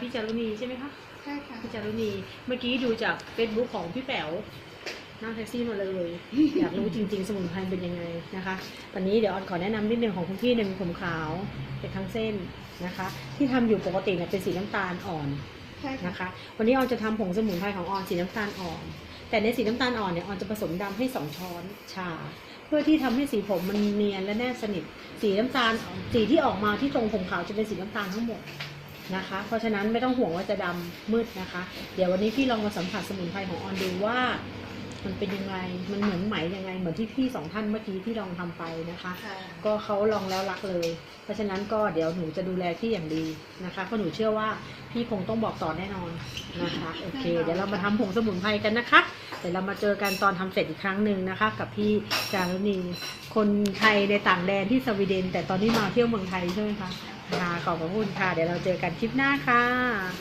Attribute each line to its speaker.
Speaker 1: พี่จารุณีใช่ไหมคะ
Speaker 2: ใช่ค่ะ
Speaker 1: พี่จารุณีเมื่อกี้ดูจากเฟซบุ๊กของพี่แป๋วนั่งแท็กซี่มาเลย อยากรู้จริง ๆ สมุนไพรเป็นยังไงนะคะ ตอนนี้เดี๋ยวออนขอแนะนำนิดนึงของคุณพี่เนี่ยมีผมขาวเป็นทั้งเส้นนะคะ ที่ทำอยู่ปกติเนี่ยเป็นสีน้ำตาลอ่อน
Speaker 2: ใช่ค่ะ
Speaker 1: นะคะ วันนี้ออนจะทำผงสมุนไพรของออนสีน้ำตาลอ่อน แต่ในสีน้ำตาลอ่อนเนี่ยออนจะผสมดำให้สองช้อนชา เพื่อที่ทำให้สีผมมันเนียนและแนบสนิท สีน้ำตาลสีที่ออกมาที่ตรงผมขาวจะเป็นสีน้ำตาลทั้งหมด นะคะ เพราะฉะนั้นไม่ต้องห่วงว่าจะดำมืดนะคะ เดี๋ยววันนี้พี่ลองมาสัมผัสสมุนไพรของออนดูว่า มันเป็นยังไง มันเหมือนไหมยังไง เหมือนที่พี่สองท่านเมื่อกี้ที่ลองทำไปนะคะ
Speaker 2: ค่ะ
Speaker 1: ก็เขาลองแล้วรักเลย เพราะฉะนั้นก็เดี๋ยวหนูจะดูแลพี่อย่างดีนะคะเพราะหนูเชื่อว่าพี่คงต้องบอกต่อแน่นอนนะคะ โอเค เดี๋ยวเรามาทำผงสมุนไพรกันนะคะ เดี๋ยวเรามาเจอกันตอนทำเสร็จอีกครั้งหนึ่งนะคะ กับพี่จารุณีคนไทยในต่างแดนที่สวีเดน แต่ตอนนี้มาเที่ยวเมืองไทยใช่ไหมคะค่ะขอบพระคุณค่ะ เดี๋ยวเราเจอกันคลิปหน้าค่ะ